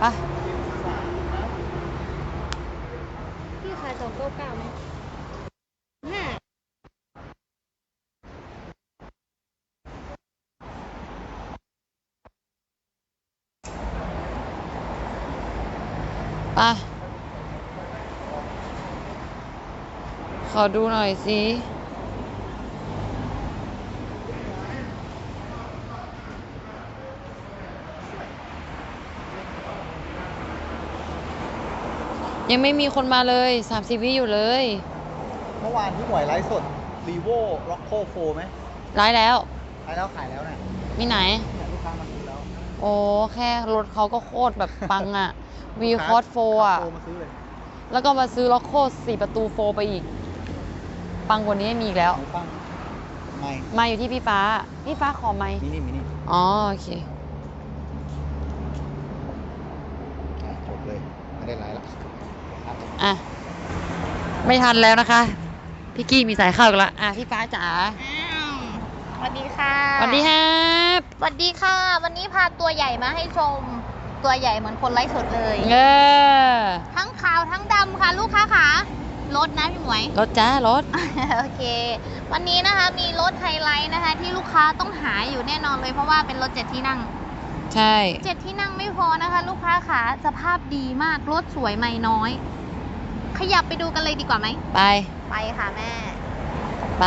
ไปพี่ขายสองเก้าเก้าไหมห้าไปขอดูหน่อยสิ ยังไม่มีคนมาเลย30วิอยู่เลยเมื่อวานพี่หมวยไลฟ์สด r ีโวร็อกโคโฟไหมร้ายแล้วไลฟ์แล้วขายแล้วนะมีไหนเนี่ยลูกค้ามาซื้อแล้วโอ้แค่รถเขาก็โคตรแบบปังอะวีคอร์สโฟลูกค้าอะ โทรมาซื้อเลยแล้วก็มาซื้อล็อกโคสี่ประตูโฟไปอีก ปังกว่านี้ไม่มีอีกแล้ว หมูปั้งไม่มาอยู่ที่พี่ฟ้า พี่ฟ้าขอไหมค์มินิมินิ อ๋อ โอเค อะจบเลย ไม่ได้ไลฟ์แล้วครับ อะ ไม่ทันแล้วนะคะ พี่กี้มีสายเข้าอีกแล้วอะ พี่ฟ้าจ๋าอ้าวสวัสดีค่ะสวัสดีครับสวัสดีค่ะ วันนี้พาตัวใหญ่มาให้ชม ตัวใหญ่เหมือนคนไร้สดเลย เออทั้งขาวทั้งดำค่ะลูกค้าขารถนะพี่หมวย รถจ้ารถ โอเค วันนี้นะคะมีรถไฮไลท์นะคะ ที่ลูกค้าต้องหาอยู่แน่นอนเลยเพราะว่าเป็นรถเจ็ดที่นั่ง ใช่ เจ็ดที่นั่งไม่พอนะคะ ลูกค้าขาสภาพดีมากรถสวยไม่น้อย ขยับไปดูกันเลยดีกว่าไหม ไปไปค่ะแม่ ไป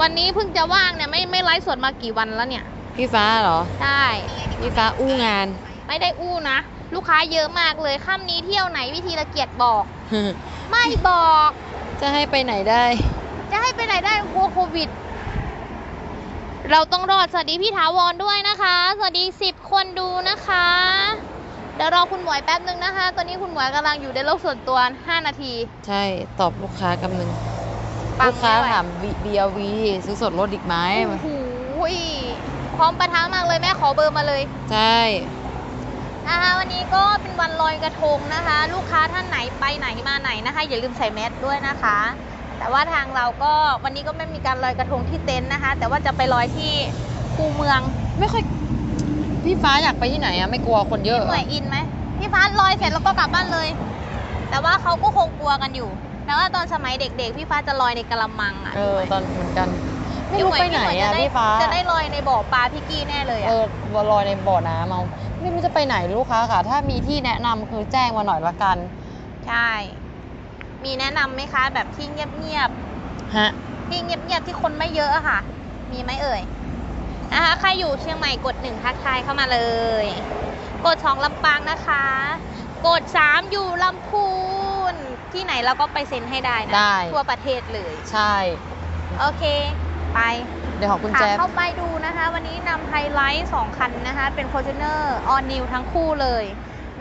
วันนี้เพิ่งจะว่างเนี่ยไม่ไม่ไลฟ์สดมากี่วันแล้วเนี่ย พี่ฟ้าเหรอ ใช่ พี่ฟ้าอู้งาน ไม่ได้อู้นะ ลูกค้าเยอะมากเลยค่ำนี้เที่ยวไหนวิธีละเกียดบอก ไม่บอก จะให้ไปไหนได้ จะให้ไปไหนได้กลัวโควิด เราต้องรอดสวัสดีพี่ถาวรด้วยนะคะ สวัสดีสิบคนดูนะคะเดี๋ยวรอคุณหมวยแป๊บนึงนะคะ ตอนนี้คุณหมวยกำลังอยู่ในโลกส่วนตัว 5 นาที ใช่ตอบลูกค้ากำนึงปังลูกค้าไม่ไหว ถาม BRV ซื้อสดรถอีกไหมโอ้โหยพร้อมประทังมากเลยแม่ขอเบอร์มาเลยใช่ นะคะวันนี้ก็เป็นวันลอยกระทงนะคะ ลูกค้าท่านไหนไปไหนมาไหนนะคะ อย่าลืมใส่แมสด้วยนะคะ แต่ว่าทางเราก็วันนี้ก็ไม่มีการลอยกระทงที่เต็นท์นะคะ แต่ว่าจะไปลอยที่คูเมือง ไม่ค่อย พี่ฟ้าอยากไปที่ไหนอะไม่กลัวคนเยอะพี่หน่วยอินไหมพี่ฟ้าลอยเสร็จแล้วก็กลับบ้านเลย แต่ว่าเขาก็คงกลัวกันอยู่แต่ว่าตอนสมัยเด็ก ๆ พี่ฟ้าจะลอยในกระมังอะเออตอนเหมือนกันไม่พี่รู้หวยไปไหนอะจะด้พี่ฟ้าจะได้ลอยในบ่อปลาพี่กี้แน่เลยเออะอลอยในบ่อน้ำเอาไม่รู้จะไปไหนลูกค้าค่ะ ถ้ามีที่แนะนำคือแจ้งมาหน่อยละกัน ใช่ มีแนะนำไหมคะ แบบที่เงียบฮะๆที่เงียบๆที่คนไม่เยอะอะค่ะ มีไหมเอ่ย นะคะใครอยู่เชียงใหม่กดหนึ่งทักทายเข้ามาเลย กดสองลำปางนะคะ กดสามอยู่ลำพูนที่ไหนเราก็ไปเซ็นให้ได้นะได้ ทั่วประเทศเลย ใช่ โอเค ไป เดี๋ยวของคุณขาแจ๊บ เข้าไปดูนะคะ วันนี้นำไฮไลท์2คันนะคะ เป็น f o r t u n e r All New ทั้งคู่เลย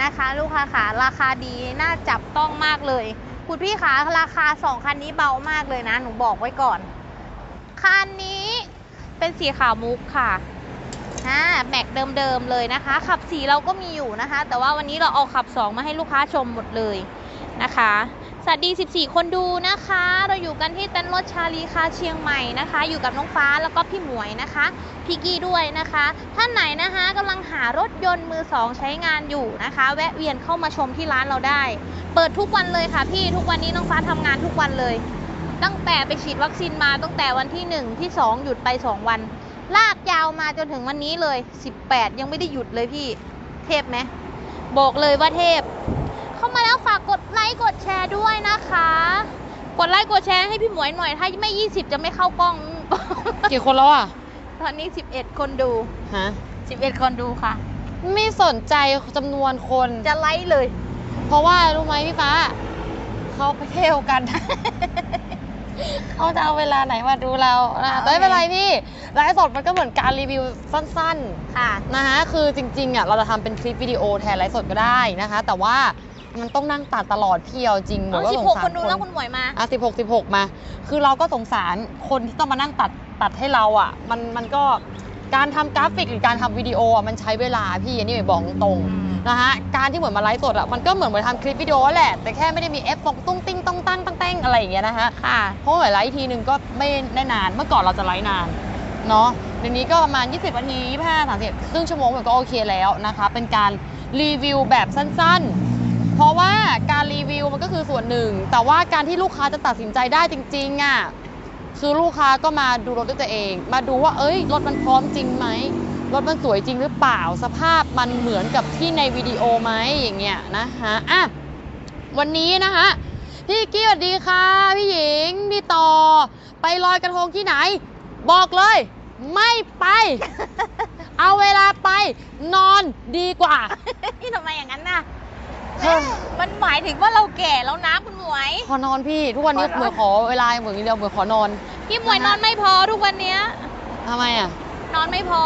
นะคะ ลูกค้าขาราคาดีน่าจับต้องมากเลย คุณพี่ขาราคา 2 คันนี้เบามากเลยนะ หนูบอกไว้ก่อน คันนี้ เป็นสีขาวมุกค่ะอ่าแม็กเดิมๆเลยนะคะ ขับสีเราก็มีอยู่นะคะ แต่ว่าวันนี้เราเอาขับ 2 มาให้ลูกค้าชมหมดเลยนะคะสวัสดี 14 คนดูนะคะ เราอยู่กันที่เต็นท์รถชาลีคาเชียงใหม่นะคะ อยู่กับน้องฟ้าแล้วก็พี่หมวยนะคะพี่กี้ด้วยนะคะ ท่านไหนนะคะกำลังหารถยนต์มือสองใช้งานอยู่นะคะ แวะเวียนเข้ามาชมที่ร้านเราได้ เปิดทุกวันเลยค่ะพี่ทุกวันนี้น้องฟ้าทำงานทุกวันเลย ตั้งแต่ไปฉีดวัคซีนมาตั้งแต่วันที่ 1 ที่ 2 หยุดไป 2 วัน ลากยาวมาจนถึงวันนี้เลย 18 ยังไม่ได้หยุดเลยพี่ เทพไหมบอกเลยว่าเทพ เข้ามาแล้วฝากกดไลค์กดแชร์ด้วยนะคะ กดไลค์กดแชร์ให้พี่หมวยหน่อย ถ้าไม่ 20 จะไม่เข้ากล้อง กี่คนแล้วอะ ตอนนี้ 11 คนดู ฮะ 11 คนดูค่ะ ไม่สนใจจำนวนคน จะไลค์เลย เพราะว่ารู้ไหมพี่ฟ้า เขาไปเที่ยวกัน เขาจะเอาเวลาไหนมาดูเรานะอ่าแต่ไม่เป็นโอเคไรพี่ไลฟ์สดมันก็เหมือนการรีวิวสั้นค่ะ ๆนะคะคือจริงๆอะเราจะทำเป็นคลิปวิดีโอแทนไลฟ์สดก็ได้นะคะ แต่ว่ามันต้องนั่งตัดตลอดพี่เอาจริงหมเอาดว่าสง16สาร คนดูแล้วคุณหมวยมา อะสิบหกสิบหกมา คือเราก็สงสารคนที่ต้องมานั่งตัดตัดให้เราอะ มันมันก็ การทำกราฟิกหรือการทำวิดีโออะมันใช้เวลาพี่อันนี้หมายบอกตรงอืมๆนะฮะการที่เหมือนมาไลฟ์สดอะมันก็เหมือนมาทำคลิปวิดีโอแหละ แต่แค่ไม่ได้มีเอฟฟงตุ้งติ้งต้องตั้งตั้งแต้งอะไรอย่างเงี้ยนะฮะ ค่ะ เพราะว่าไลฟ์ทีนึงก็ไม่ได้นาน เมื่อก่อนเราจะไลฟ์นานเนาะเดี๋ยวนี้ก็ประมาณ 20นาที25 30ครึ่งชั่วโมงมันก็โอเคแล้วนะคะ เป็นการรีวิวแบบสั้นๆ เพราะว่าการรีวิวมันก็คือส่วนหนึ่ง แต่ว่าการที่ลูกค้าจะตัดสินใจได้จริงๆอะ คือลูกค้าก็มาดูรถด้วยตัวเอง มาดูว่า เอ้ย รถมันพร้อมจริงไหม รถมันสวยจริงหรือเปล่า สภาพมันเหมือนกับที่ในวิดีโอไหมอย่างเงี้ยนะคะอะวันนี้นะคะพี่กี้สวัสดีค่ะ พี่หญิง พี่ต่อ ไปลอยกระทงที่ไหน บอกเลย ไม่ไป เอาเวลาไปนอนดีกว่า นี่ทำไมอย่างนั้นน่ะ เฮ้ยมันหมายถึงว่าเราแก่แล้วนะคุณหมวย ขอนอนพี่ ทุกวันนี้ขอนอนเหมือนขอเวลาเหมือนเดียวเหมือนขอนอนพี่หมวยนอนไม่พอทุกวันเนี้ยทำไมอะ นอนไม่พอ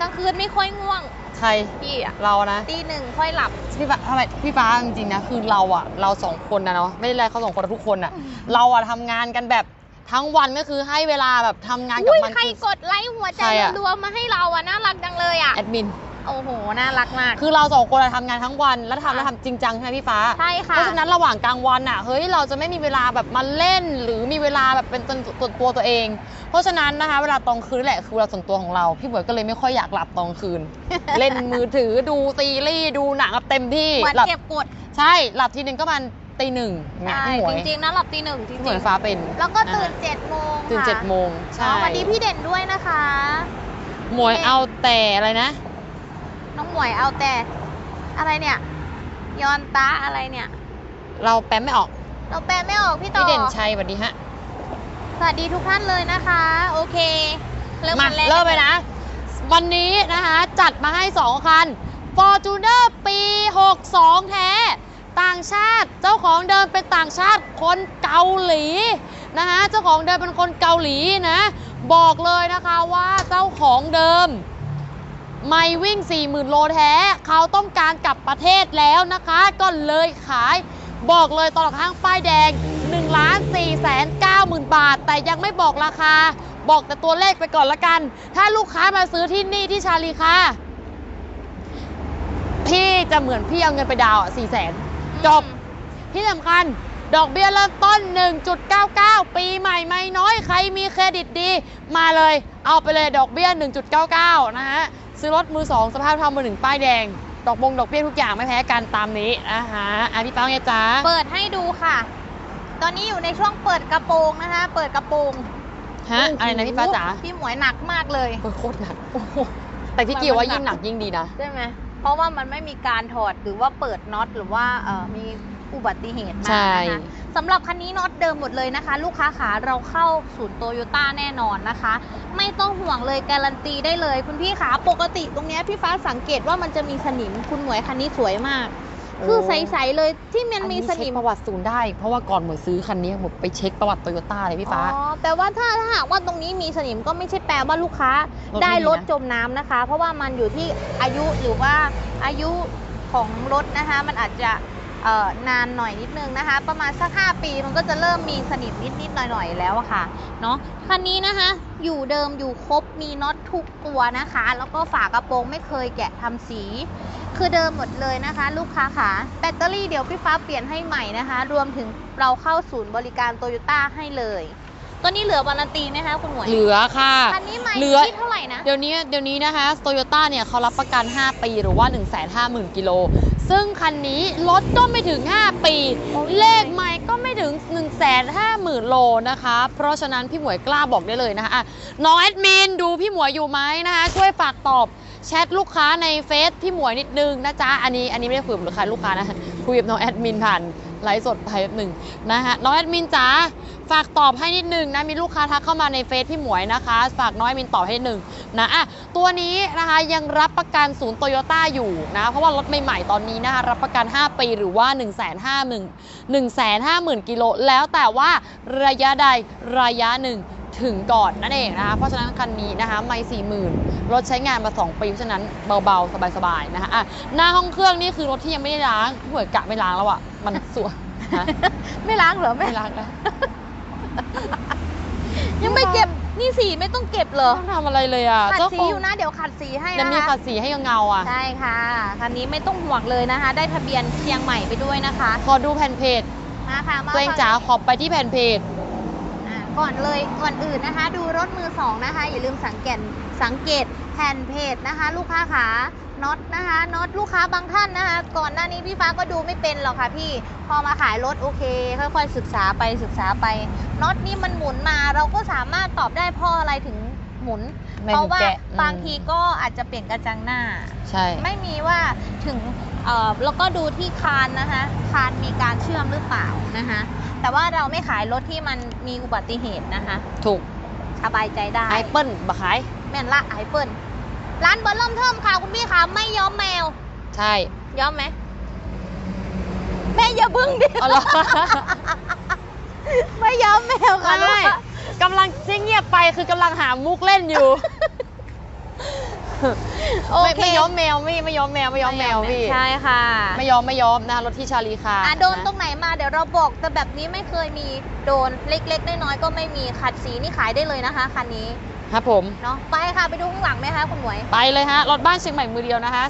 กลางคืนไม่ค่อยง่วง ใครพี่อะเรานะตีหนึ่งค่อยหลับพี่ฟ้าทำไมพี่ฟ้าจริงๆนะคือเราอะเราสองคนนะเนาะไม่ได้อะไรเขาสองคนนะทุกคนอะเราอะทำงานกันแบบทั้งวันก็คือให้เวลาแบบทำงานกับอุ้ยมันใครคือกดไลค์หัวใจใครอะรัวๆมาให้เราอะน่ารักจังเลยอะแอดมิน โอ้โห น่ารักมาก คือเราสองคนอะทำงานทั้งวัน แล้วทำค่ะแล้วทำจริงจังใช่ไหมพี่ฟ้า ใช่ค่ะ เพราะฉะนั้นระหว่างกลางวันอะเฮ้ย เราจะไม่มีเวลาแบบมาเล่น หรือมีเวลาแบบเป็นตัวตัวตัวตัวเอง เพราะฉะนั้นนะคะ เวลาตอนคืนแหละคือเวลาส่วนตัวของเรา พี่หมวยก็เลยไม่ค่อยอยากหลับตอนคืน เล่นมือถือดูซีรีส์ดูหนังแบบเต็มที่เหมือนหลับเก็บกด ใช่ หลับทีนึงก็ประมันตีหนึ่งเนี่ยใช่พี่หมวยจริงๆนะหลับตีหนึ่งจริพี่หมวยงฟ้าเป็นๆแล้วก็ตื่นนะคะเจ็ดโมงตื่นค่ะเจ็ดโมงใช่อ๋อวันนี้พี่เด่นด้วยนะคะหมวยเอาแต่อะไรนะ น้องหมวยเอาแต่ อะไรเนี่ย ยอนตาอะไรเนี่ย เราแป๊มไม่ออก เราแปลไม่ออกพี่ต่อ พี่เด่นชัยสวัสดีฮะ สวัสดีทุกท่านเลยนะคะ โอเค เริ่มมาวันแรกเริ่มไปนะ วันนี้นะคะ จัดมาให้ 2 คัน Fortuner ปี 62 แท้ ต่างชาติเจ้าของเดิมเป็นต่างชาติคนเกาหลีนะคะเจ้าของเดิมเป็นคนเกาหลีนะ บอกเลยนะคะว่าเจ้าของเดิม ไม่วิ่ง 40,000 โลแท้ เขาต้องการกลับประเทศแล้วนะคะ ก็เลยขายบอกเลยตลอดข้างป้ายแดง1ล้าน4แสน9หมื่นบาท แต่ยังไม่บอกราคา บอกแต่ตัวเลขไปก่อนละกัน ถ้าลูกค้ามาซื้อที่นี่ที่ชาลีค่ะ พี่จะเหมือนพี่เอาเงินไปดาวอะ4แสนจบ ที่สำคัญดอกเบี้ยเริ่มต้น 1.99 ปีใหม่ไม่น้อย ใครมีเครดิตดี มาเลย เอาไปเลยดอกเบี้ย 1.99 นะฮะ ซื้อรถมือ2สภาพเทามือหนึ่งป้ายแดง ดอกบงดอกเบี้ยทุกอย่างไม่แพ้กันตามนี้นะคะอะพี่เป้าไงจ๊ะเปิดให้ดูค่ะ ตอนนี้อยู่ในช่วงเปิดกระโปรงนะคะ เปิดกระโปรงฮะอะไรนะพี่ป้าจ๋าพี่หมวยหนักมากเลยโอ้ยโคตรหนักโอ้โหแต่พี่กีว่ายิ่งหนักยิ่งดีนะ ใช่ไหมเพราะว่ามันไม่มีการถอดหรือว่าเปิดน็อตหรือว่าเอ่อมี อุบัติเหตุมาใช่ นะคะสำหรับคันนี้น็อตเดิมหมดเลยนะคะ ลูกค้าขาเราเข้าศูนย์โตโยต้าแน่นอนนะคะ ไม่ต้องห่วงเลยการันตีได้เลย คุณพี่ขาปกติตรงเนี้ยพี่ฟ้าสังเกตว่ามันจะมีสนิมคุณหมวยคันนี้สวยมาก คือใสๆเลยที่มันมีสอัเช็นิคมประวัติศูนย์ได้ เพราะว่าก่อนหมวยซื้อคันนี้หมวยไปเช็คประวัติโตโยต้าเลยพี่ฟ้า อ๋อแปลว่าถ้าถ้าหากว่าตรงนี้มีสนิมก็ไม่ใช่แปลว่าลูกค้ารถได้ไม่มีรถนะจมน้ำนะคะ เพราะว่ามันอยู่ที่อายุหรือว่าอายุของรถนะคะ มันอาจจะเอ่อ นานหน่อยนิดนึงนะคะ ประมาณสัก 5 ปีมันก็จะเริ่มมีสนิมนิดๆหน่อยๆแล้วอะค่ะเนาะคันนี้นะคะ อยู่เดิมอยู่ครบมีน็อตทุกตัวนะคะ แล้วก็ฝากระโปรงไม่เคยแกะทำสี คือเดิมหมดเลยนะคะ ลูกค้าค่ะแบตเตอรี่เดี๋ยวพี่ฟ้าเปลี่ยนให้ใหม่นะคะ รวมถึงเราเข้าศูนย์บริการโตโยต้าให้เลยตัวนี้เหลือวารันตีไหมคะคุณหมวยเหลือค่ะคันนี้ใหม่เหลือที่เท่าไหร่นะ เดี๋ยวนี้เดี๋ยวนี้นะคะโตโยต้าเนี่ยเขารับประกัน 5 ปีหรือว่า 1 5 0 0 0 0 กิโล ซึ่งคันนี้รถก็ไม่ถึง 5 ปีโอ้ยเลขใหม่ก็ไม่ถึง 1 5 0 0 0 0 โลนะคะ เพราะฉะนั้นพี่หมวยกล้าบอกได้เลยนะคะอะน้องแอดมินดูพี่หมวยอยู่ไหมนะคะ ช่วยฝากตอบแชทลูกค้าในเฟซพี่หมวยนิดนึงนะจ๊ะ อันนี้อันนี้ไม่ได้คุยกับลูกค้าลูกค้านะ คุยกับน้องแอดมินผ่าน ไลฟ์สดไปหนึ่งนะคะน้องแอดมินจ๋าฝากตอบให้นิดนึงนะมีลูกค้าทักเข้ามาในเฟซพี่หมวยนะคะ ฝากน้อยมินตอบให้นิดนึงนะอะตัวนี้นะคะยังรับประกันศูนย์โตโยต้าอยู่นะ เพราะว่ารถใหม่ๆตอนนี้นะคะรับประกัน 5 ปีหรือว่า 1 5 0 0 0 0 1 5 0 0 0 0กิโลแล้วแต่ว่าระยะใดระยะหนึ่ง ถึงก่อนนั่นเองนะคะ เพราะฉะนั้นคันนี้นะคะไม่สี่หมื่นรถใช้งานมา 2 ปีเพราะฉะนั้นเบาๆ สบายๆ นะคะอะหน้าห้องเครื่องนี่คือรถที่ยังไม่ได้ล้างหวยกะไม่ล้างแล้วอะ มันสวยฮะไม่ล้างเหรอไม่ไม่ล้างแล้วยังไม่เก็บนี่สีไม่ต้องเก็บเหรอต้องทำอะไรเลยอะขัดเจ้าสีของอยู่นะเดี๋ยวขัดสีให้ยังนะมีคะ ขัดสีให้เงาๆอะ ใช่ค่ะคันนี้ไม่ต้องห่วงเลยนะคะ ได้ทะเบียนเชียงใหม่ไปด้วยนะคะขอดูแผ่นเพจมาค่ะมาตัวเองจ๋าขอไปที่แผ่นเพจอ่า ก่อนเลยก่อนอื่นนะคะ ดูรถมือสองนะคะ อย่าลืมสังเกตสังเกตแผ่นเพจนะคะ ลูกค้าขาน็อตนะคะน็อตลูกค้าบางท่านนะคะ ก่อนหน้านี้พี่ฟ้าก็ดูไม่เป็นหรอกค่ะพี่พอมาขายรถโอเค ค่อยๆศึกษาไปศึกษาไปน็อตนี่มันหมุนมาเราก็สามารถตอบได้เพราะอะไรถึง หมุนไม่เพถึราะงว่าแกะอืม บางทีก็อาจจะเปลี่ยนกระจังหน้า ใช่ ไม่มีว่าถึงเอ่อแล้วก็ดูที่คานนะคะคานมีการเชื่อมหรือเปล่านะคะแต่ว่าเราไม่ขายรถที่มันมีอุบัติเหตุนะคะถูกสบายใจได้ไอเปิลบะขาย แม่นละไอเปิลร้านเบอร์เริ่มเทิมค่ะคุณพี่คะไม่ย้อมแมว ใช่ ย้อมไหมแม่อย่าบึ้งดิ เอาเหรอ ไม่ย้อมแมวค่ะลูกไม่ค้า กำลังที่เงียบไปคือกำลังหามุกเล่นอยู่โอไม่เคไม่ย้อมแมวไม่ไม่ย้อมแมวไม่ย้อมแมวพี่ใช่ค่ะไม่ย้อมไม่ย้อมนะรถที่ชาลีค่ะอะโดนนะตรงไหนมาเดี๋ยวเราบอก แต่แบบนี้ไม่เคยมีโดนเล็กๆน้อยๆก็ไม่มีขัดสีนี่ขายได้เลยนะคะคันนี้ ครับผม เนาะไปค่ะไปดูข้างหลังไหมคะคุณหมวย ไปเลยฮะ รถบ้านเชียงใหม่มือเดียวนะคะ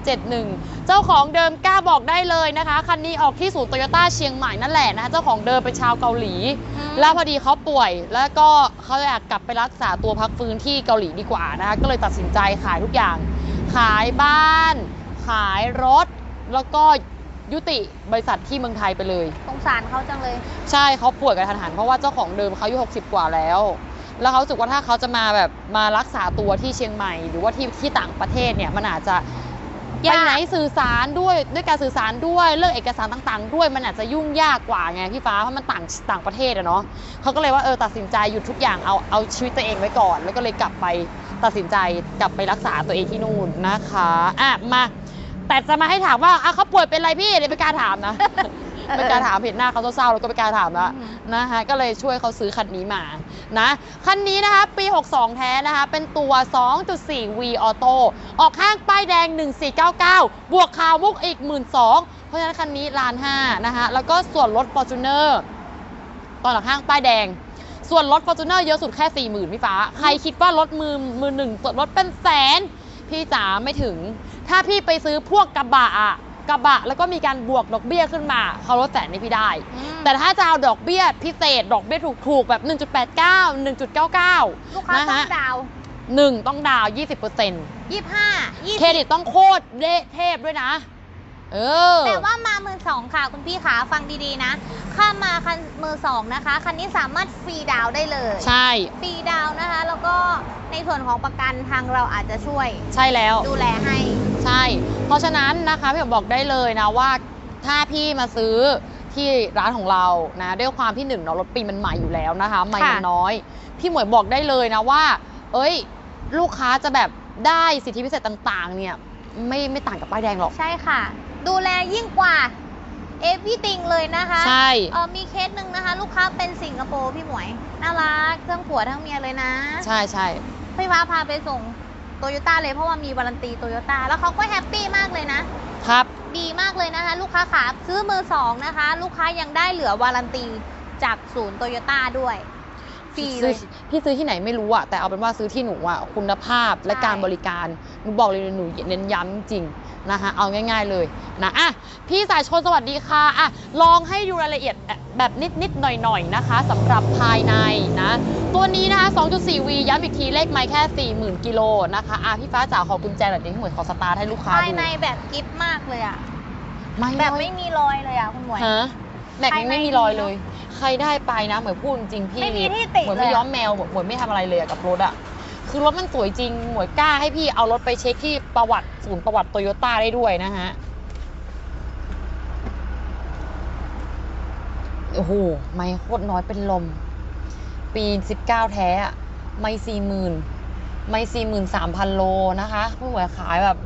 6371 เจ้าของเดิมกล้าบอกได้เลยนะคะ คันนี้ออกที่ศูนย์โตโยต้าเชียงใหม่นั่นแหละนะคะ เจ้าของเดิมเป็นชาวเกาหลี อืม แล้วพอดีเขาป่วย แล้วก็เขาอยากกลับไปรักษาตัวพักฟื้นที่เกาหลีดีกว่านะคะ ก็เลยตัดสินใจขายทุกอย่าง ขายบ้าน ขายรถ แล้วก็ยุติบริษัทที่เมืองไทยไปเลย สงสารเขาจังเลย ใช่เขาป่วยกระทันหันเพราะว่าเจ้าของเดิมเขาอายุ60 กว่าแล้ว แล้วเขารู้สึกว่าถ้าเขาจะมาแบบมารักษาตัวที่เชียงใหม่ หรือว่าที่ที่ต่างประเทศเนี่ยมันอาจจะไปยากไหนสื่อสารด้วยด้วยการสื่อสารด้วยเรื่องเอกสารต่างๆ ด้วยมันอาจจะยุ่งยากกว่าไงพี่ฟ้าเพราะมันต่างต่างประเทศอะเนาะเขาก็เลยว่าเออตัดสินใจหยุดทุกอย่างเอาเอาชีวิตตัวเองไว้ก่อน แล้วก็เลยกลับไปตัดสินใจกลับไปรักษาตัวเองที่นู่นนะคะอะมาแต่จะมาให้ถามว่าอะเขาป่วยเป็นอะไรพี่เดี๋ยวไม่กล้าถามนะ ไม่กล้าถามเห็นหน้าเขาเศร้าๆแล้วก็ไม่กล้าถามละอืมนะคะก็เลยช่วยเขาซื้อคันนี้มานะคันนี้นะคะปี 62 แท้นะคะเป็นตัว 2.4 V Auto ออกข้างป้ายแดง 1499 บวกคาวมุกอีก 12,000เพราะฉะนั้นคันนี้ล้านห้านะคะแล้วก็ส่วนลด Fortuner ตอนออกข้างป้ายแดงส่วนลด Fortuner เยอะสุดแค่ 40,000พี่ฟ้า ใครคิดว่ารถมือมือหนึ่งส่วนลดเป็นแสน พี่จ๋าไม่ถึง ถ้าพี่ไปซื้อพวกกระบะอะ กระบะ แล้วก็มีการบวกดอกเบี้ยขึ้นมาเขาลดแสนให้พี่ได้อืมแต่ถ้าจะเอาดอกเบี้ยพิเศษ ดอกเบี้ยถูกๆแบบ 1.89 1.99 ลูกค้านะต้อฮะงดาวหนึ่งต้องดาวน์20%ยี่ห้ายี่เครสิบดิตต้องโคตรเละเทพด้วยนะ เออ แต่ว่ามามือสองค่ะ คุณพี่ขาฟังดีๆนะ ข้ามมาคันมือสองนะคะ คันนี้สามารถฟรีดาวน์ได้เลย ใช่ ฟรีดาวน์นะคะ แล้วก็ในส่วนของประกันทางเราอาจจะช่วย ใช่แล้ว ดูแลให้ ใช่ เพราะฉะนั้นนะคะพี่บอกได้เลยนะว่า ถ้าพี่มาซื้อที่ร้านของเรานะด้วยความที่หนึ่งเนาะรถปีมันใหม่อยู่แล้วนะคะใหม่มันค่ะน้อย พี่หมวยบอกได้เลยนะว่า เอ้ย ลูกค้าจะแบบได้สิทธิพิเศษต่าง ๆ เนี่ยไม่ไม่ต่างกับป้ายแดงหรอก ใช่ค่ะ ดูแลยิ่งกว่าเอฟ y ีติงเลยนะคะใช่ เออมีเคสหนึ่งนะคะ ลูกค้าเป็นสิงคโปร์พี่หมวย น่ารักทั้งผัวทั้งเมียเลยนะใช่ใช่พี่ว้าพาไปส่งโตโยต้าเลยเพราะว่ามีวารันตีโตโยต้าแล้วเขาก็แฮปปี้มากเลยนะ ครับ ดีมากเลยนะคะ ลูกค้าขาซื้อมือสองนะคะ ลูกค้ายังได้เหลือวารันตีจากศูนย์โตโยต้าด้วย ฟรีเลซื้อยพี่ซื้อที่ไหนไม่รู้อะแต่เอาเป็นว่าซื้อที่หนูอะคุณภาพและใช่การบริการหนูบอกเลยหนูเน้นย้ำจริงนะคะเอาง่าย ๆเลยนะอะพี่สายชนสวัสดีค่ะอะลองให้ดูรายละเอียดแบบนิดๆหน่อยๆนะคะสำหรับภายในนะตัวนี้นะคะ 2.4V ย้ำอีกทีเลขไม่แค่ 40,000กิโลนะคะอะพี่ฟ้าจ๋าขอกุญแจหน่อยดิพี่หมวยขอสตาร์ทให้ลูกค้าภายดูในแบบกิฟต์มากเลยอะไม่แบบไม่มีรอยเลยอะคุณหมวยฮะ แม็กยังไม่มีรอยเลย ใครได้ไปนะเหมือนพูดจริงพี่ไม่มีที่ติเหมือนเลยไม่อะย้อมแมวเหมือนไม่ทำอะไรเลยอะกับรถอะคือรถมันสวยจริงหมวยกล้าให้พี่เอารถไปเช็คที่ประวัติศูนย์ประวัติโตโยต้าได้ด้วยนะฮะโอ้โหไม่โคตรน้อยเป็นลม ปี19แท้อะไม่สี่หมื่นไม่สี่หมื่นสามพันโลนะคะพี่หมวยขายแบบ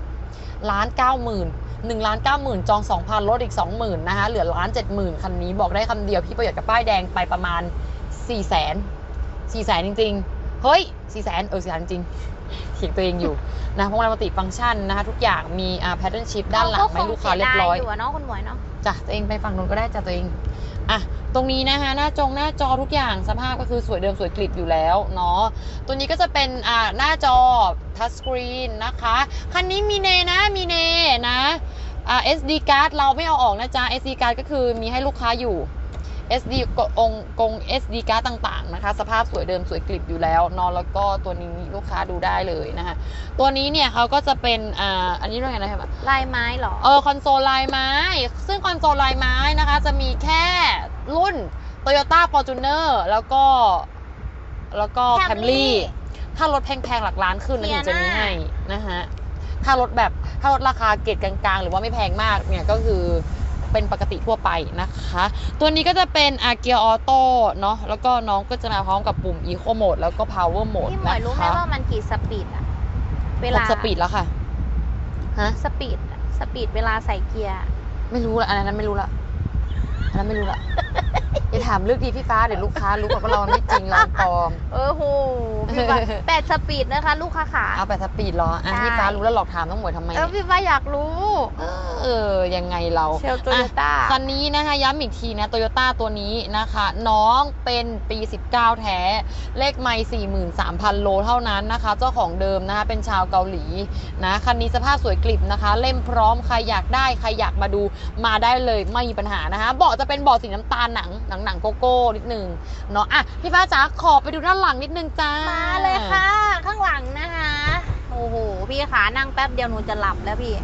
ล้านเก้าหมื่น หนึ่งล้านเก้าหมื่นจองสองพันลดอีกสองหมื่นนะคะเหลือล้านเจ็ดหมื่นคันนี้บอกได้คำเดียว พี่ประหยัดกับป้ายแดงไปประมาณสี่แสนสี่แสนจริง ๆ เฮ้ยสี่แสนเออสี่แสนจริงเถียงตัวเองอยู่นะเพราะว่ามัลติฟังก์ชันนะคะทุกอย่างมีอ่าแพทเทิร์นชิพด้านหลังให้ลูกค้าเรียบร้อยอยู่อะเนาะคุณหมวยเนาะ จ้ะตัวเองไปฝั่งนู้นก็ได้จ้ะตัวเองอะตรงนี้นะคะหน้าจงหน้าจอทุกอย่างสภาพก็คือสวยเดิมสวยกลิบอยู่แล้วเนาะตัวนี้ก็จะเป็นอ่าหน้าจอทัชสกรีนนะคะ คันนี้มีเนนะมีเนนะอ่า SD card เราไม่เอาออกนะจ๊ะ SD card ก็คือมีให้ลูกค้าอยู่ SD กองกง SD การ์ดต่างๆนะคะ สภาพสวยเดิมสวยกริบอยู่แล้วเนอนแล้วก็ตัวนี้ลูกค้าดูได้เลยนะคะตัวนี้เนี่ยเขาก็จะเป็นอ่าอันนี้เรียกไงนะครับลายไม้เหรอเออคอนโซลลายไม้ ซึ่งคอนโซลลายไม้นะคะจะมีแค่รุ่น Toyota Fortuner แล้วก็แล้วก็ Camry Camry ถ้ารถแพงๆหลักล้านขึ้นนะถึงจะมี Sienna ให้นะฮะถ้ารถแบบถ้ารถราคาเกรดกลางๆ หรือว่าไม่แพงมากเนี่ยก็คือ เป็นปกติทั่วไปนะคะ ตัวนี้ก็จะเป็นอาเกียออโต้เนาะแล้วก็น้องก็จะมาพร้อมกับปุ่ม Eco Mode แล้วก็ Power Mode พี่หมวยนะรู้ไหมคะว่ามันกี่สปีดอะเวหลากสปีดแล้วค่ะฮะสปีดอะสปีดเวลาใส่เกียร์ ไม่รู้ละอันนั้นไม่รู้ละอันนั้นไม่รู้ละอย่าถามเรื่องดีพี่ฟ้าเดี๋ยวลูกค้ารู้ว่าเราไม่จริงเราปลอม เออโหพี่ว่าแปดสปีดนะคะ ลูกค้าขาเอาไปสปีดเหรออะใช่พี่ฟ้ารู้แล้วหลอกถามต้องหมวยทำไมเออเนี่ยพี่ว่าอยากรู้ เออยังไงเราเชลโตโยต้าอะคันนี้นะคะย้ำอีกทีนะโตโยต้าตัวนี้นะคะ น้องเป็นปี 19 แท้ เลขไม่ 43,000 โลเท่านั้นนะคะ เจ้าของเดิมนะคะเป็นชาวเกาหลีนะคันนี้สภาพสวยกลิบนะคะ เล่มพร้อมใครอยากได้ใครอยากมาดูมาได้เลยไม่มีปัญหานะคะเบาะจะเป็นเบาะสีน้ำตาลหนังหนังหนังโกโก้นิดนึงเนาะอะพี่ฟ้าจ๋าขอไปดูด้านหลังนิดนึงจ้ามาเลยค่ะ ข้างหลังนะคะ โอ้โห พี่ขานั่งแป๊บเดียวหนูจะหลับแล้วพี่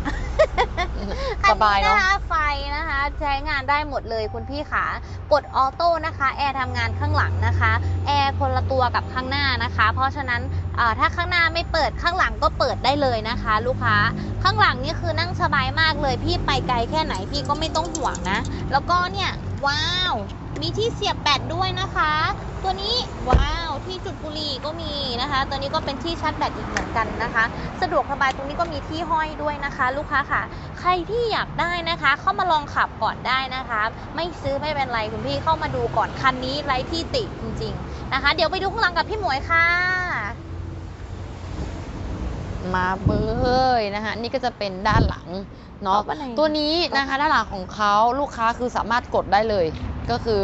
สบายเนาะอันะคะไฟนะคะ ใช้งานได้หมดเลยคุณพี่ขากดออโต้นะคะแอร์ทำงานข้างหลังนะคะแอร์คนละตัวกับข้างหน้านะคะ เพราะฉะนั้นเอ่อถ้าข้างหน้าไม่เปิดข้างหลังก็เปิดได้เลยนะคะ ลูกค้าข้างหลังนี่คือนั่งสบายมากเลย พี่ไปไกลแค่ไหนพี่ก็ไม่ต้องห่วงนะ แล้วก็เนี่ยว้าว มีที่เสียบแบตด้วยนะคะ ตัวนี้ว้าว ที่จุดบุหรี่ก็มีนะคะ ตัวนี้ก็เป็นที่ชาร์จแบตอีกเหมือนกันนะคะ สะดวกสบายตรงนี้ก็มีที่ห้อยด้วยนะคะ ลูกค้าค่ะ ใครที่อยากได้นะคะ เข้ามาลองขับก่อนได้นะคะ ไม่ซื้อไม่เป็นไรคุณพี่เข้ามาดูก่อนคันนี้ไร้ที่ติจริง ๆนะคะ เดี๋ยวไปดูข้างหลังกับพี่หมวยค่ะ มาเบยนะคะนี่ก็จะเป็นด้านหลังเนาะเอาไปไหนตัวนี้นะคะด้านหลังของเขาลูกค้าคือสามารถกดได้เลย ก็คือ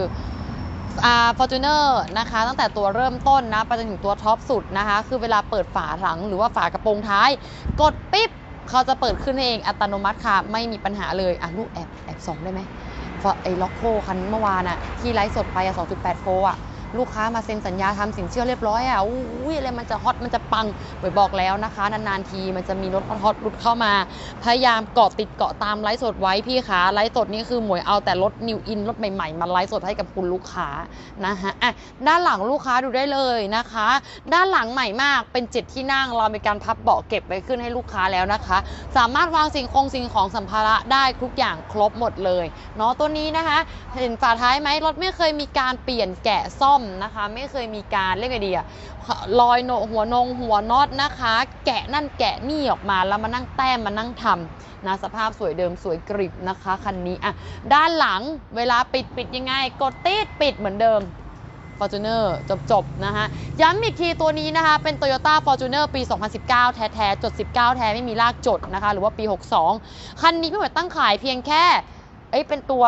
ฟอร์จูเนอร์นะคะตั้งแต่ตัวเริ่มต้นนะไปจนถึงตัวท็อปสุดนะคะ คือเวลาเปิดฝาหลังหรือว่าฝากระโปรงท้าย กดปิ๊บเขาจะเปิดขึ้นเองอัตโนมัติค่ะ ไม่มีปัญหาเลยอะลูกแอบแอบสองได้ไหมไอ้ล็อกโคคันเมื่อวานอะที่ไลฟ์สดไปอะ2.8โฟอะ ลูกค้ามาเซ็นสัญญาทำสินเชื่อเรียบร้อยอะอุ้ยอะไรมันจะฮอตมันจะปังบ่อยบอกแล้วนะคะ นานๆทีมันจะมีรถฮอตๆรุดเข้ามา พยายามเกาะติดเกาะตามไลฟ์สดไว้พี่คะไลฟ์สดนี่คือหมวยเอาแต่รถนิวอินรถใหม่ๆมาไลฟ์สดให้กับคุณลูกค้านะฮะอะด้านหลังลูกค้าดูได้เลยนะคะ ด้านหลังใหม่มากเป็นเจ็ดที่นั่งเรามีการพับเบาะเก็บไว้ขึ้นให้ลูกค้าแล้วนะคะ สามารถวางสิ่งคงสิ่งของสัมภาระได้ทุกอย่างครบหมดเลยเนาะตัวนี้นะคะ เห็นฝาท้ายไหมรถไม่เคยมีการเปลี่ยนแกะซ่อมนะคะ ไม่เคยมีการเรียกไงดีอะรอยโหนหัวนงหัวน็อตนะคะ แกะนั่นแกะนี่ออกมาแล้วมานั่งแต้มมานั่งทำนะสภาพสวยเดิมสวยกริบนะคะคันนี้อะด้านหลังเวลาปิดปิดยังไง กดติดปิดเหมือนเดิม Fortuner จบจบนะคะย้ำอีกทีตัวนี้นะคะ เป็น Toyota Fortuner ปี 2019 แท้แท้ๆจด 19 แท้ไม่มีลากจดนะคะ หรือว่าปี 62 คันนี้พี่หมวยตั้งขายเพียงแค่ เอ้ยเป็นตัว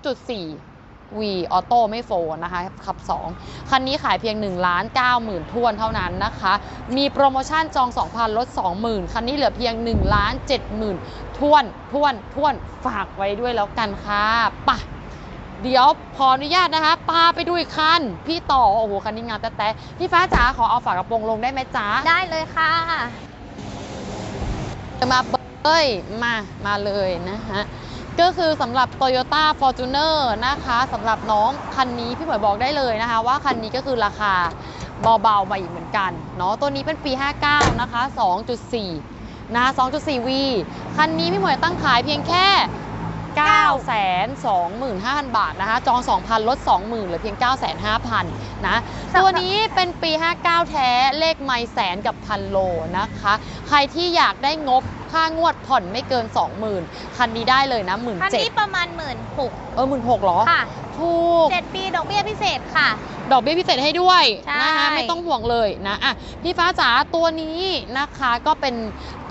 2.4 V ออโต้ไม่โฟนะคะขับ 2 คันนี้ขายเพียง1ล้าน9หมื่นทวนเท่านั้นนะคะ มีโปรโมชั่นจอง 2,000 ลด 20,000 คันนี้เหลือเพียง1ล้าน7หมื่นทวนทวนทวนฝากไว้ด้วยแล้วกันค่ะไปะเดี๋ยวขออนุญาตนะคะปาไปดูอีกคัน พี่ต่อ โอ้โห คันนี้งานแต่แต่พี่ฟ้าจ๋าขอเอาฝากระโปรงลงได้ไหมจ๊ะ ได้เลยค่ะจะมาเอ้ยมามาเลยนะฮะ ก็คือสำหรับ Toyota Fortuner นะคะสำหรับน้องคันนี้พี่หมวยบอกได้เลยนะคะ ว่าคันนี้ก็คือราคาเบาๆมาอีกเหมือนกันเนาะตัวนี้เป็นปี 59 นะคะ 2.4 นะ 2.4V คันนี้พี่หมวยตั้งขายเพียงแค่ 9 2 5 0 0 0 บาทนะคะ จอง 2,000 ลด 20,000เหลือเพียง 9,500นะสำหรับตัวนี้เป็นปี 59 แท้ เลขไม่แสนกับพันโลนะคะ ใครที่อยากได้งบค่างวดผ่อนไม่เกิน 20,000 คันนี้ได้เลยนะ 1 7 0คันนี้ประมาณหมื่นหกเออหมื่นหกหรอ ค่ะ ถูกเจ็ดปีดอกเบี้ยพิเศษค่ะ ดอกเบี้ยพิเศษให้ด้วยใช่นะคะไม่ต้องห่วงเลยนะอะพี่ฟ้าจ๋าตัวนี้นะคะก็เป็น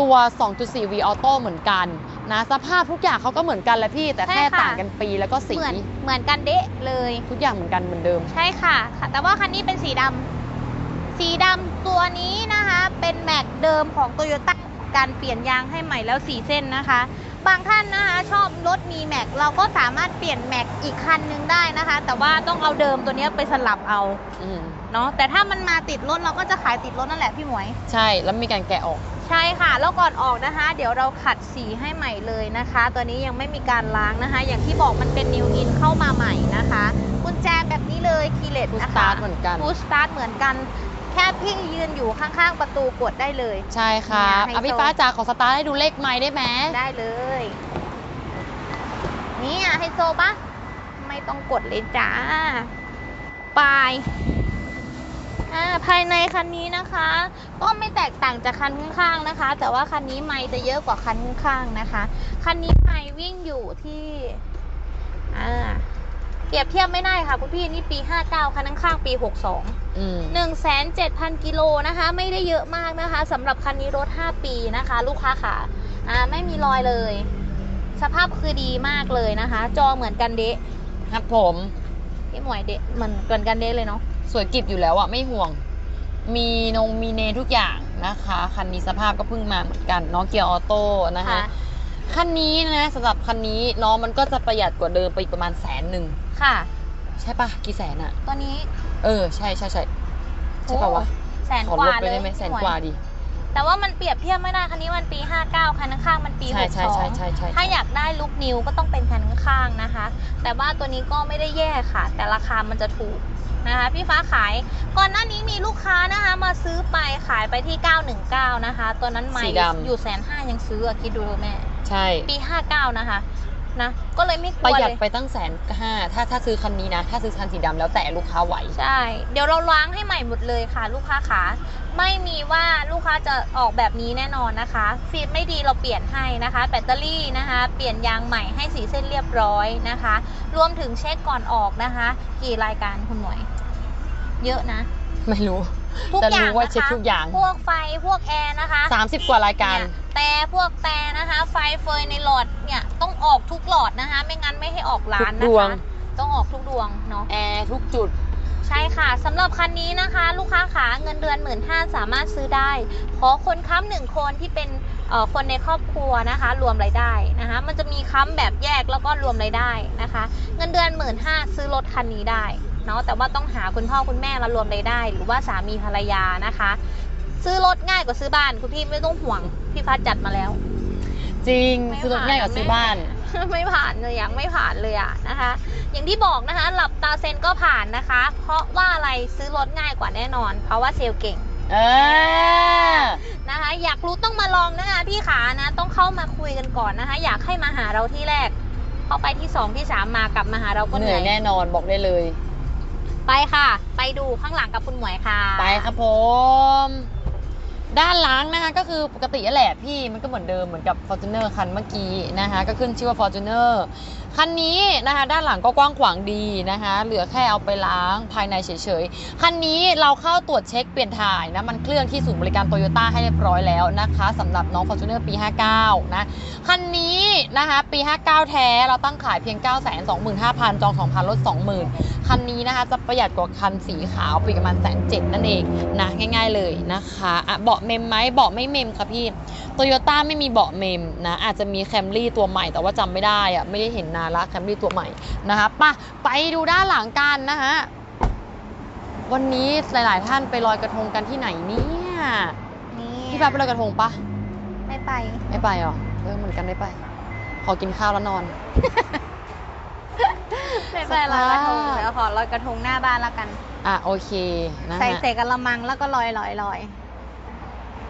ตัว 2.4V Auto เหมือนกัน นะสภาพทุกอย่างเขาก็เหมือนกันแหละพี่ แต่แค่ต่างกันปีแล้วก็สี เหมือนเหมือนกันเดะเลย ทุกอย่างเหมือนกันเหมือนเดิม ใช่ค่ะค่ะ แต่ว่าคันนี้เป็นสีดำ สีดำตัวนี้นะคะ เป็นแม็กเดิมของโตโยต้าการเปลี่ยนยางให้ใหม่แล้ว4เส้นนะคะ บางท่านนะคะชอบรถมีแม็กเราก็สามารถเปลี่ยนแม็กอีกคันนึงได้นะคะ แต่ว่าต้องเอาเดิมตัวเนี้ยไปสลับเอาอืมเนาะ แต่ถ้ามันมาติดรถเราก็จะขายติดรถนั่นแหละพี่หมวย ใช่แล้วมีการแกะออก ใช่ค่ะ แล้วก่อนออกนะคะ เดี๋ยวเราขัดสีให้ใหม่เลยนะคะ ตัวนี้ยังไม่มีการล้างนะคะ อย่างที่บอกมันเป็นนิวอินเข้ามาใหม่นะคะกุญแจแบบนี้เลยคีเลต Push นะคะ start เหมือนกันพูสตาร์ทเหมือนกัน แค่พี่ยืนอยู่ข้างๆประตูกดได้เลย ใช่ครับเนี่ยไฮโซ อะพี่ฟ้าจ๋าขอสตาร์ทให้ดูเลขไม้ได้ไหมได้เลย นี่อะไฮโซปะไม่ต้องกดเลยจ้าปลาย อ่าภายในคันนี้นะคะ ก็ไม่แตกต่างจากคันข้างๆนะคะ แต่ว่าคันนี้ไม่จะเยอะกว่าคันข้างๆนะคะ คันนี้ไม่วิ่งอยู่ที่อ่าเปรียบเทียบไม่ได้ค่ะคุณพี่นี่ปี 59คันข้างๆปี 62อืม1,700กิโลนะคะ ไม่ได้เยอะมากนะคะสำหรับคันนี้รถ 5 ปีนะคะ ลูกค้าค่ะอ่าไม่มีรอยเลย สภาพคือดีมากเลยนะคะ จอเหมือนกันเดะครับผมพี่หมวยเดะเหมือนเหมือนกันเดะเลยเนาะ สวยกิบอยู่แล้วอะไม่ห่วง มีนงมีเนทุกอย่างนะคะ คันนี้สภาพก็เพิ่งมาเหมือนกันเน้องเกียร์ออโต้นะคะคันนี้นะสำหรับคันนี้น้องมันก็จะประหยัดกว่าเดิมไปอีกประมาณแสนหนึ่ง ค่ะ ใช่ปะกี่แสนอะตัวนี้เออ ใช่ใช่ใช่ใช่ปะวะโอ้แสนขอกลว่าบไปเลยได้ไหมแสนพี่หมยกว่าดิ แต่ว่ามันเปรียบเทียบไม่ได้คันนี้มันปี 59 คันข้างๆมันปี ใช่ใช่ใช่62ใช่ใช่ถ้าอยากได้ลุคนิวก็ต้องเป็นคันข้างๆนะคะ แต่ว่าตัวนี้ก็ไม่ได้แย่ค่ะ แต่ราคามันจะถูกนะคะ พี่ฟ้าขายก่อนหน้านี้มีลูกค้านะคะ มาซื้อไปขายไปที่ 919 นะคะ ตัวนั้นไม่สีดำ อยู่แสนห้ายังซื้ออะคิดดูเถอะแม่ ใช่ ปี 59 นะคะ นะ ก็เลยไม่กลัวประหยัดเลย ไปตั้งแสนห้าถ้าถ้าซื้อคันนี้นะ ถ้าซื้อคันสีดำแล้วแต่ลูกค้าไหว ใช่ เดี๋ยวเราล้างให้ใหม่หมดเลยค่ะ ลูกค้าขาไม่มีว่าลูกค้าจะออกแบบนี้แน่นอนนะคะ ฟิล์มไม่ดีเราเปลี่ยนให้นะคะ แบตเตอรี่นะคะ เปลี่ยนยางใหม่ให้สีเส้นเรียบร้อยนะคะ รวมถึงเช็คก่อนออกนะคะ กี่รายการคุณหมวย เยอะนะ ไม่รู้ ทุกแต่อย่างรู้ว่านะคะเช็คทุกอย่าง พวกไฟพวกแอร์นะคะ30 กว่ารายการ เนี่ยแต่พวกแต่นะคะ ไฟเฟยในหลอดเนี่ยต้องออกทุกหลอดนะคะ ไม่งั้นไม่ให้ออกร้านทุกดนะวง คะต้องออกทุกดวงเนาะ แอร์ทุกจุด ใช่ค่ะสำหรับคันนี้นะคะ ลูกค้าขาเงินเดือนหมื่นห้าสามารถซื้อได้ ขอคนค้ำหนึ่งคนที่เป็นเอ่อคนในครอบครัวนะคะ รวมรายได้นะคะ มันจะมีค้ำแบบแยกแล้วก็รวมรายได้นะคะ เงินเดือนหมื่นห้าซื้อรถคันนี้ได้ เนาะแต่ว่าต้องหาคุณพ่อคุณแม่มารวมรายได้ หรือว่าสามีภรรยานะคะ ซื้อรถง่ายกว่าซื้อบ้านคุณพี่ไม่ต้องห่วงพี่ฟ้าจัดมาแล้ว จริงไม่ซื้อรถผ่านง่ายกว่าซื้อบ้าน ไม่ผ่านเลยยังไม่ผ่านเลยอะนะคะ อย่างที่บอกนะคะ หลับตาเซ็นก็ผ่านนะคะ เพราะว่าอะไรซื้อรถง่ายกว่าแน่นอน เพราะว่าเซลล์เก่ง เออ นะคะ อยากรู้ต้องมาลองนะคะพี่ขานะ ต้องเข้ามาคุยกันก่อนนะคะ อยากให้มาหาเราที่แรกพอไปที่สองที่สามมากลับมาหาเราก็เหเหนื่นื่ออยยแน่นอนบอกได้เลย ไปค่ะ ไปดูข้างหลังกับคุณหมวยค่ะ ไปครับผม ด้านหลังนะคะก็คือปกติแหละพี่มันก็เหมือนเดิมเหมือนกับ Fortuner คันเมื่อกี้นะคะ ก็ขึ้นชื่อว่า Fortuner คันนี้นะคะด้านหลังก็กว้างขวางดีนะคะเหลือแค่เอาไปล้างภายในเฉยๆ คันนี้เราเข้าตรวจเช็คเปลี่ยนถ่ายนะมันเครื่องที่ศูนย์บริการโตโยต้าให้เรียบร้อยแล้วนะคะสำหรับน้อง Fortuner ปี 59 นะ คันนี้นะคะปี 59 แท้เราตั้งขายเพียง 9 2 5 0 0 0 จอง 2,000 ลด 20,000 คันนี้นะคะจะประหยัดกว่าคันสีขาวปีประมาณแสนเจ็ดนั่นเองนะง่าย ๆเลยนะคะอะเบาะเมมไหมเบาะไม่เมมค่ะพี่ โตโยต้าไม่มีเบาะเมมนะอาจจะมีแคมรี่ตัวใหม่แต่ว่าจำไม่ได้อะไม่ได้เห็นนานละแคมรี่ตัวใหม่นะคะไป่ะไปดูด้านหลังกันนะคะวันนี้หลาย ๆ ท่านไปลอยกระทงกันที่ไหนเนี่ยนี่พี่แป๊บไปลอยกระทงปะไม่ไป ไม่ไปหรอเออเหมือนกันไม่ไป ขอกินข้าวแล้วนอนไม่ไปลอยกระทงเดี๋ยวขอลอยกระทงหน้าบ้านแล้วกัน อะโอเคนะใส่ฮะใส่กระมังแล้วก็ลอยลอยลอย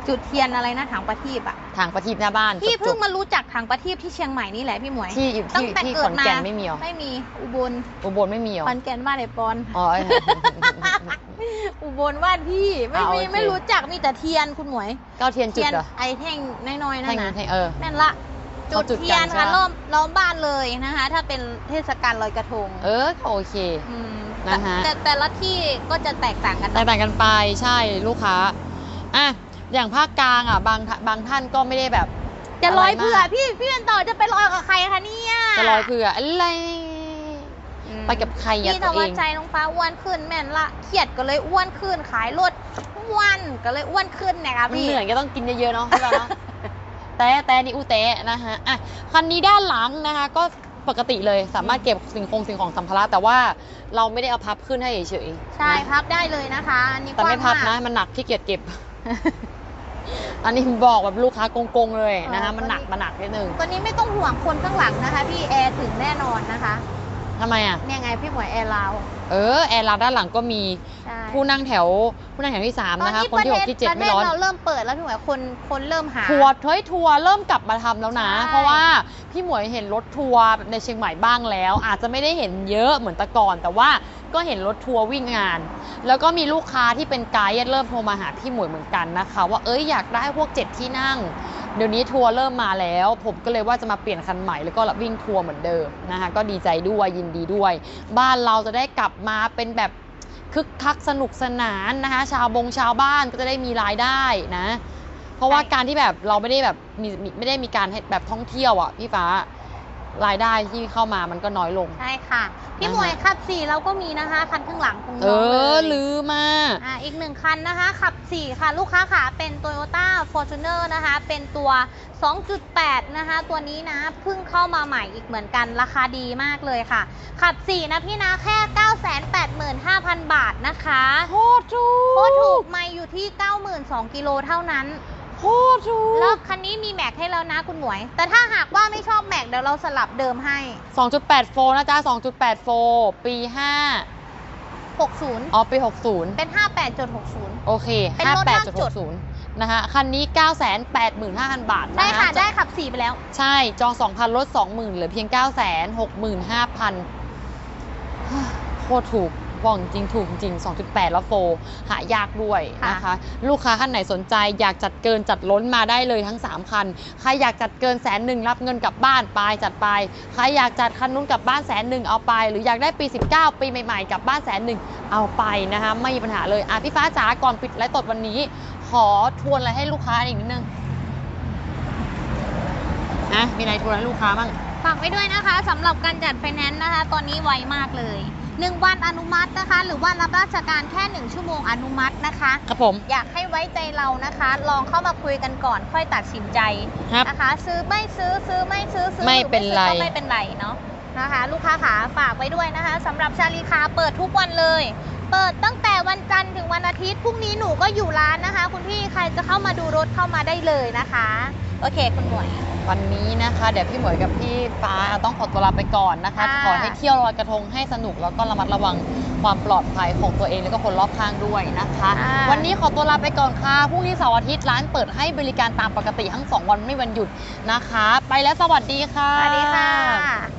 จุดเทียนอะไรนะถังประทีปอะทางประทีปหน้าบ้านพี่จเพิ่บงมารู้จักถังประทีปที่เชียงใหม่นี่แหละพี่หมวย ๆที่อยู่ตั้ที่งแต่ที่เกิขดอนมาแก่นไม่มีหรอไม่มีอุบลอุบลไม่มีหรอขอนแก่นบ้านไอปอน อ๋อ อุบลบ้านพี่ไม่อ่ามีโอเค ไม่รู้จักมีแต่เทียนคุณหมวยเก้าเทียนจุดเทียนเหรอไอแท่งน้อยๆนั่แท่งนนะแท่งเออแม่นละจุเขาดจุดเทียนกันใช่ค่ะปะ ล้อมล้อมบ้านเลยนะคะ ถ้าเป็นเทศกาลลอยกระทงเออก็โอเค มนะฮะ แต่แต่ละที่ก็จะแตกต่างกันแตกต่างกันไปใช่ลูกค้าอะ อย่างภาคกลางอะบางท่าบางท่านก็ไม่ได้แบบ จะลอยเผื่ออะไรมากพี่พี่เป็นต่อจะไปลอยกับใครคะเนี่ยจะลอยเผื่ออะไรอืมไปกับใครอะพี่ตัทวเอวัดงใจน้องฟ้าอ้วนขึ้นแม่นละเครียดก็เลยอ้วนขึ้นขายรถอ้วนก็เลยอ้วนขึ้นเนยคะมันพี่เหนื่อยก็ต้องกินเยอะๆเนาะใช่ป่ะเนาะแต่แต่นี่อูแต่นะคะอะคันนี้ด้านหลังนะคะ ก็ปกติเลยสามารถเก็บสิ่งคงสิ่งของสัมภาระแต่ว่าเราไม่ได้เอาพับขึ้นให้เฉยๆใช่นะพับได้เลยนะคะอันนี้แต่ไม่กพัว้าบงนะมากมันหนักขี้เกียจเก็บ อันนี้บอกแบบลูกค้าโกงๆเลยนะคะเออมันหนักมันหนักนิดนึงตัวนี้ไม่ต้องห่วงคนข้างหลังนะคะ พี่แอร์ถึงแน่นอนนะคะทำไมอะเนี่ยไงพี่หมวยแอร์ลาว เออแอร์ลาวด้านหลังก็มีใช่ผู้นั่งแถว ผู้นั่งแถวที่สามตอนนะคะนี้คนประที่เทหศกที่เจ็ดประเทไม่ศร้อนเราเริ่มเปิดแล้วพี่หมวยคนคนเริ่มหา ทัวร์เฮ้ยทัวร์เริ่มกลับมาทำแล้วนะ ใช่ เพราะว่าพี่หมวยเห็นรถทัวร์ในเชียงใหม่บ้างแล้ว อาจจะไม่ได้เห็นเยอะเหมือนแต่ก่อน แต่ว่าก็เห็นรถทัวร์วิ่งงาน แล้วก็มีลูกค้าที่เป็นไกด์เริ่มโทรมาหาพี่หมวยเหมือนกันนะคะ ว่าเอ้ยอยากได้พวกเจ็ดที่นั่ง เดี๋ยวนี้ทัวร์เริ่มมาแล้ว ผมก็เลยว่าจะมาเปลี่ยนคันใหม่แล้วก็วิ่งทัวร์เหมือนเดิมนะคะก็ดีใจด้วยยินดีด้วย บ้านเราจะได้กลับมาเป็นแบบคึกคักสนุกสนานนะคะชาวบงชาวบ้านก็จะได้มีรายได้นะ เพราะว่าใช่การที่แบบเราไม่ได้แบบมีมีไม่ได้มีการให้แบบท่องเที่ยวอะพี่ฟ้า รายได้ที่เข้ามามันก็น้อยลง ใช่ค่ะ พี่นะคะหมวยขับสี่เราก็มีนะคะ คันข้างหลังของเอน้องเลอยลืมมาอ่าอีกหนึ่งคันนะคะ ขับ4ค่ะ ลูกค้าขาเป็น Toyota Fortuner นะคะ เป็นตัว 2.8 นะคะ ตัวนี้นะเพิ่งเข้ามาใหม่อีกเหมือนกันราคาดีมากเลยค่ะ ขับ4นะพี่นะแค่ 985,000 บาทนะคะ โคตรถูกโคตรถูกไม่อยู่ที่ 92,000กิโลเท่านั้น โคตรถูกแล้วคันนี้มีแม็กให้แล้วนะคุณหมวย แต่ถ้าหากว่าไม่ชอบแม็กเดี๋ยวเราสลับเดิมให้ 2.8โฟร์นะจ๊ะ2.8โฟร์ปี5 60 อ๋อปี 60 เป็น 58.60 โอเคเป็นรถลากจด58.60 นะคะคันนี้ 985,000 บาทใช่นค่ะ ได้ขับ 4 ไปแล้ว ใช่ จอง 2,000ลด20,000เหลือเพียง 965,000 โคตรถูก บอกจริงๆถูกจริง 2.8 แล้วโฟร์หายากด้วยนะคะ ลูกค้าท่านไหนสนใจอยากจัดเกินจัดล้นมาได้เลยทั้ง 3 คัน ใครอยากจัดเกินแสนหนึ่งรับเงินกลับบ้านไปจัดไป ใครอยากจัดคันนู้นกลับบ้านแสนหนึ่งเอาไป หรืออยากได้ปี 19 ปีใหม่ๆกลับบ้านแสนหนึ่งเอาไปนะคะไม่มีปัญหาเลยอะพี่ฟ้าจ๋าก่อนปิดไลฟ์สดวันนี้ ขอทวนอะไรให้ลูกค้าอีกนิดนึงอะมีอะไรทวนให้ลูกค้าบ้างฝากไว้ด้วยนะคะสำหรับการจัดไฟแนนซ์นะคะ ตอนนี้ไวมากเลย 1 วันอนุมัตินะคะ หรือว่ารับราชการแค่ 1 ชั่วโมงอนุมัตินะคะ ครับผม อยากให้ไว้ใจเรานะคะ ลองเข้ามาคุยกันก่อนค่อยตัดสินใจครับนะคะ ซื้อไม่ซื้อซื้อไม่ซื้อซื้อไม่เป็นไรหอซื้อก็ไม่เป็นไรเนาะนะคะ ลูกค้าขาฝากไว้ด้วยนะคะสำหรับชาลีคาเปิดทุกวันเลย เปิดตั้งแต่วันจันทร์ถึงวันอาทิตย์พรุ่งนี้หนูก็อยู่ร้านนะคะ คุณพี่ใครจะเข้ามาดูรถเข้ามาได้เลยนะคะ โอเค คุณหมวย วันนี้นะคะ เดี๋ยวพี่หมวยกับพี่ฟ้าต้องขอตัวลาไปก่อนนะคะ ค่ะ ขอให้เที่ยวลอยกระทงให้สนุกแล้วก็ระมัดระวังความปลอดภัยของตัวเองแล้วก็คนรอบข้างด้วยนะคะค่ะวันนี้ขอตัวลาไปก่อนค่ะพรุ่งนี้เสาร์อาทิตย์ร้านเปิดให้บริการตามปกติทั้งสองวันไม่วันหยุดนะคะ ไปแล้วสวัสดีค่ะ สวัสดีค่ะ